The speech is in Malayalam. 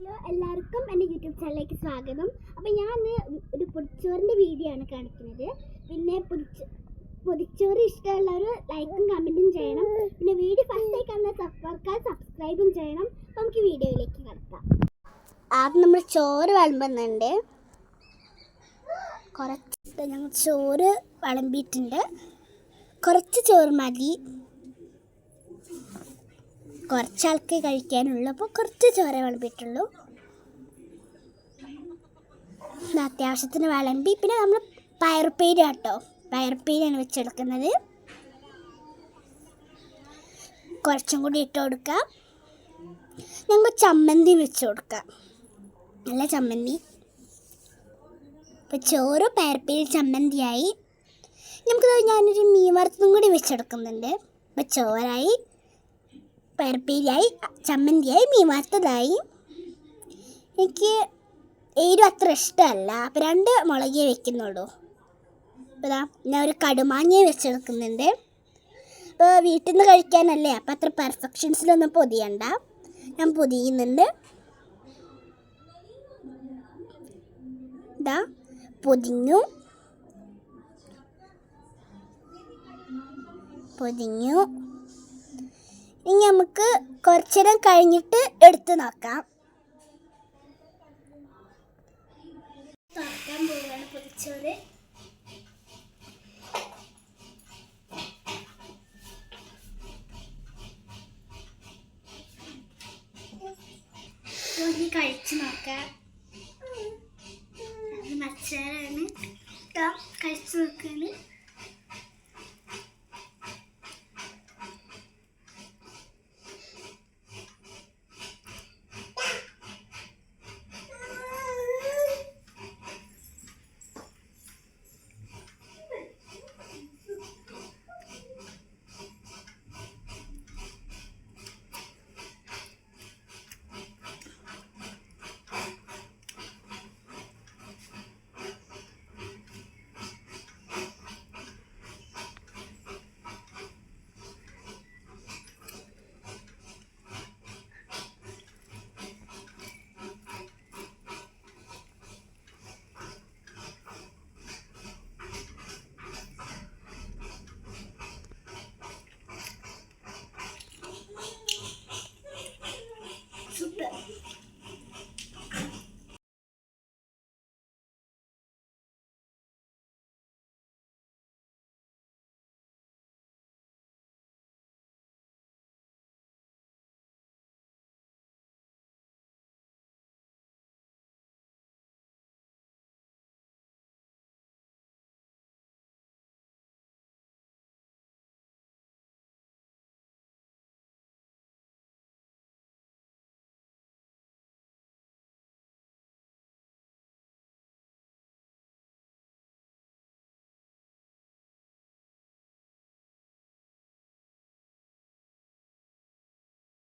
ഹലോ എല്ലാവർക്കും എന്റെ യൂട്യൂബ് ചാനലിലേക്ക് സ്വാഗതം. അപ്പോൾ ഞാൻ ഒരു പൊതിച്ചോറിന്റെ വീഡിയോ ആണ് കാണിക്കുന്നത്. പിന്നെ പൊതിച്ചോ പൊതിച്ചോറ് ഇഷ്ടമുള്ളവർ ലൈക്കും കമന്റും ചെയ്യണം. പിന്നെ വീഡിയോ ഫസ്റ്റായി കാണുന്ന സബ്സ്ക്രൈബ് സബ്സ്ക്രൈബും ചെയ്യണം. അപ്പോൾ നമുക്ക് വീഡിയോയിലേക്ക് കിടക്കാം. ആദ്യം നമ്മൾ ചോറ് വിളമ്പുന്നുണ്ട്. കുറച്ച് ഞങ്ങൾ ചോറ് വിളമ്പിയിട്ടുണ്ട്. കുറച്ച് ചോറ് മതി. കുറച്ചാൾക്ക് കഴിക്കാനുള്ളപ്പോൾ കുറച്ച് ചോര വിളമ്പിയിട്ടുള്ളൂ. ഇത് അത്യാവശ്യത്തിന് വിളമ്പി. പിന്നെ നമ്മൾ പയർപ്പേര് കേട്ടോ പയർപ്പേരാണ് വെച്ചെടുക്കുന്നത്. കുറച്ചും കൂടി ഇട്ട് കൊടുക്കാം. ഞങ്ങൾ ചമ്മന്തി വെച്ച് കൊടുക്കാം. നല്ല ചമ്മന്തി. ഇപ്പോൾ ചോറ് പയർപ്പേര് ചമ്മന്തിയായി. നമുക്ക് ഞാനൊരു മീൻ വറുത്തതും കൂടി വെച്ചെടുക്കുന്നുണ്ട്. അപ്പോൾ ചോറായി. പയർപ്പേരിയായി ചമ്മന്തിയായി മീൻ വറുത്തതായി. എനിക്ക് എരിവ് അത്ര ഇഷ്ടമല്ല. അപ്പോൾ രണ്ട് മുളകേ വെക്കുന്നുള്ളൂ. അപ്പോൾ ഞാൻ ഒരു കടുമാങ്ങ വെച്ചെടുക്കുന്നുണ്ട് അപ്പോൾ വീട്ടിൽ നിന്ന് കഴിക്കാനല്ലേ? അപ്പോൾ അത്ര പെർഫെക്ഷൻസിലൊന്നും പൊതിയണ്ട. ഞാൻ പൊതിയുന്നുണ്ട്. ഇതാ പൊതിഞ്ഞു. പൊതിഞ്ഞു. ഇനി നമുക്ക് കുറച്ചേരം കഴിഞ്ഞിട്ട് എടുത്തു നോക്കാം. തുറക്കാൻ കഴിച്ചു നോക്കാം. കഴിച്ചു നോക്കാണ്